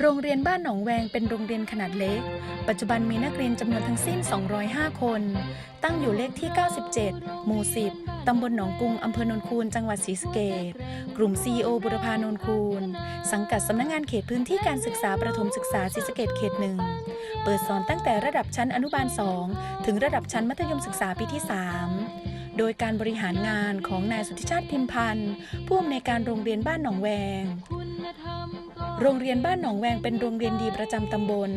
โรงเรียนบ้านหนองแวงเป็นโรงเรียนขนาดเล็ก ปัจจุบันมีนักเรียนจำนวนทั้งสิ้น 205 คน ตั้งอยู่เลขที่ 97 หมู่ 10 ตำบลหนองกุงอำเภอโนนคูน จังหวัดศรีสะเกษกลุ่ม CEO บุรพาโนนคูน สังกัดสำนักงงานเขตพื้นที่การศึกษาประถมศึกษาศรีสะเกษเขตหนึ่ง เปิดสอนตั้งแต่ระดับชั้นอนุบาล 2 ถึงระดับชั้นมัธยมศึกษาปีที่ 3โดยการบริหารงานของนายสุทธิชาติพิมพันธ์ ผู้อำนวยการโรงเรียนบ้านหนองแวง โรงเรียนบ้านหนองแวงเป็นโรงเรียนดีประจำตำบล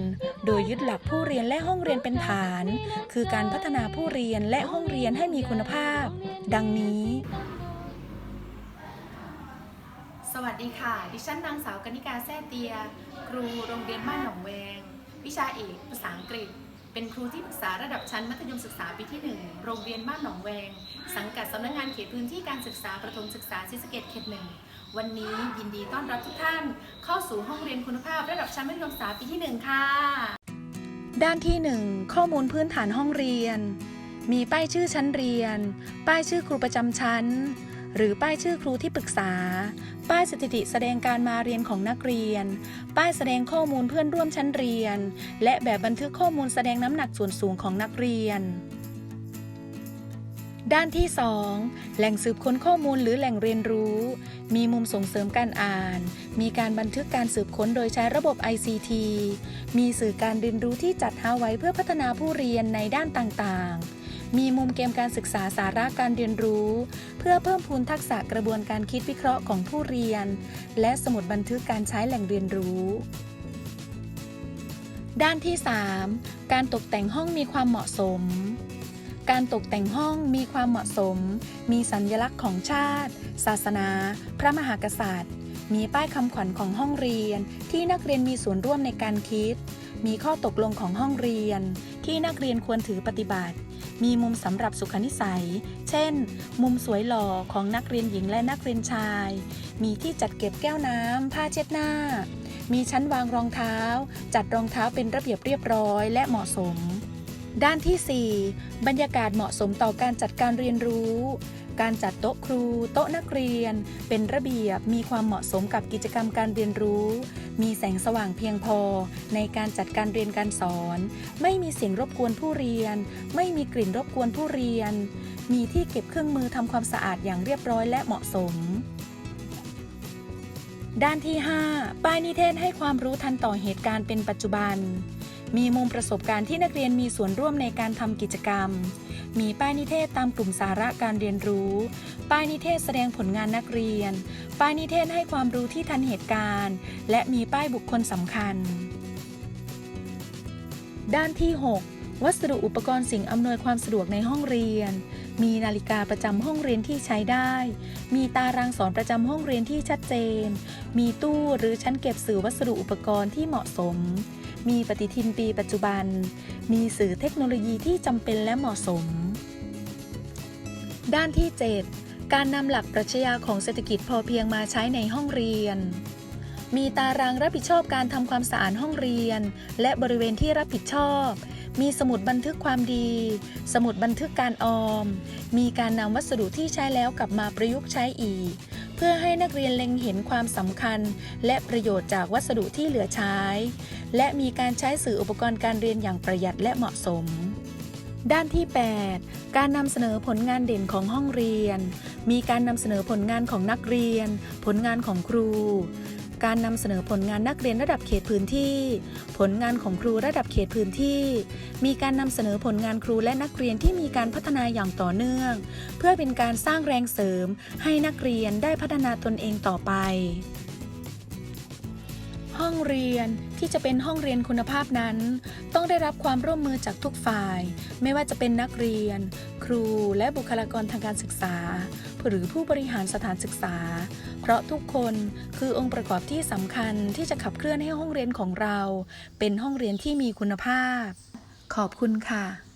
โดยยึดหลักผู้เรียนและห้องเรียนเป็นฐาน คือการพัฒนาผู้เรียนและห้องเรียนให้มีคุณภาพ ดังนี้ สวัสดีค่ะ ดิฉันนางสาวกนิกาแซ่เตีย ครูโรงเรียนบ้านหนองแวง วิชาเอกภาษาอังกฤษ เป็นครูที่ปรึกษาระดับชั้นมัธยมศึกษาปีที่ 1 โรงเรียนบ้านหนองแวง สังกัดสำนักงานเขตพื้นที่การศึกษาประถมศึกษาศรีสะเกษเขตหนึ่งวันนี้ยินดีต้อนรับทุกท่าน เข้าสู่ห้องเรียนคุณภาพระดับชั้นมัธยมศึกษาปีที่ 1 ค่ะ ด้านที่ 1 ข้อมูลพื้นฐานห้องเรียน มีป้ายชื่อชั้นเรียน ป้ายชื่อครูประจำชั้น หรือป้ายชื่อครูที่ปรึกษา ป้ายสถิติแสดงการมาเรียนของนักเรียน ป้ายแสดงข้อมูลเพื่อนร่วมชั้นเรียน และแบบบันทึกข้อมูลแสดงน้ำหนักส่วนสูงของนักเรียนด้านที่ 2 แหล่งสืบค้นข้อมูลหรือแหล่งเรียนรู้ มีมุมส่งเสริมการอ่าน มีการบันทึกการสืบค้นโดยใช้ระบบ ICT มีสื่อการเรียนรู้ที่จัดหาไว้เพื่อพัฒนาผู้เรียนในด้านต่างๆ มีมุมเกมการศึกษาสาระการเรียนรู้ เพื่อเพิ่มพูนทักษะกระบวนการคิดวิเคราะห์ของผู้เรียน และสมุดบันทึกการใช้แหล่งเรียนรู้ ด้านที่ 3 การตกแต่งห้องมีความเหมาะสม การตกแต่งห้องมีความเหมาะสม มีสัญลักษณ์ของชาติ ศาสนา พระมหากษัตริย์ มีป้ายคำขวัญของห้องเรียน ที่นักเรียนมีส่วนร่วมในการคิด มีข้อตกลงของห้องเรียน ที่นักเรียนควรถือปฏิบัติ มีมุมสำหรับสุขนิสัย เช่น มุมสวยหล่อของนักเรียนหญิงและนักเรียนชาย มีที่จัดเก็บแก้วน้ำ ผ้าเช็ดหน้า มีชั้นวางรองเท้า จัดรองเท้าเป็นระเบียบเรียบร้อยและเหมาะสม ด้านที่ 4 บรรยากาศเหมาะสมต่อการจัดการเรียนรู้ การจัดโต๊ะครู โต๊ะนักเรียน เป็นระเบียบมีความเหมาะสมกับกิจกรรมการเรียนรู้ มีแสงสว่างเพียงพอในการจัดการเรียนการสอน ไม่มีเสียงรบกวนผู้เรียน ไม่มีกลิ่นรบกวนผู้เรียน มีที่เก็บเครื่องมือทำความสะอาดอย่างเรียบร้อยและเหมาะสม ด้านที่ 5 ป้ายนิเทศให้ความรู้ทันต่อเหตุการณ์เป็นปัจจุบัน มีมุมประสบการณ์ที่นักเรียนมีส่วนร่วมในการทำกิจกรรม มีป้ายนิเทศตามกลุ่มสาระการเรียนรู้ ป้ายนิเทศแสดงผลงานนักเรียน ป้ายนิเทศให้ความรู้ที่ทันเหตุการณ์ และมีป้ายบุคคลสำคัญ ด้านที่ 6 วัสดุอุปกรณ์สิ่งอำนวยความสะดวกในห้องเรียน มีนาฬิกาประจำห้องเรียนที่ใช้ได้ มีตารางสอนประจำห้องเรียนที่ชัดเจน มีตู้หรือชั้นเก็บสื่อวัสดุอุปกรณ์ที่เหมาะสม มีปฏิทินปีปัจจุบัน มีสื่อเทคโนโลยีที่จำเป็นและเหมาะสม ด้านที่ 7 การนำหลักปรัชญาของเศรษฐกิจพอเพียงมาใช้ในห้องเรียน มีตารางรับผิดชอบการทำความสะอาดห้องเรียน และบริเวณที่รับผิดชอบ มีสมุดบันทึกความดี สมุดบันทึกการออม มีการนำวัสดุที่ใช้แล้วกลับมาประยุกต์ใช้อีก เพื่อให้นักเรียนเล็งเห็นความสำคัญ และประโยชน์จากวัสดุที่เหลือใช้ และมีการใช้สื่ออุปกรณ์การเรียนอย่างประหยัดและเหมาะสม ด้านที่ 8 การนำเสนอผลงานเด่นของห้องเรียน มีการนำเสนอผลงานของนักเรียน ผลงานของครู การนำเสนอผลงานนักเรียนระดับเขตพื้นที่ ผลงานของครูระดับเขตพื้นที่ มีการนำเสนอผลงานครูและนักเรียนที่มีการพัฒนาอย่างต่อเนื่อง เพื่อเป็นการสร้างแรงเสริม ให้นักเรียนได้พัฒนาตนเองต่อไป ห้องเรียนที่จะเป็นห้องเรียนคุณภาพนั้น ต้องได้รับความร่วมมือจากทุกฝ่าย ไม่ว่าจะเป็นนักเรียน ครูและบุคลากรทางการศึกษา หรือผู้บริหารสถานศึกษา ราะทุกคนคือองค์ประกอบที่สำคัญที่จะขับเคลื่อนให้ห้องเรียนของเรา เป็นห้องเรียนที่มีคุณภาพ ขอบคุณค่ะ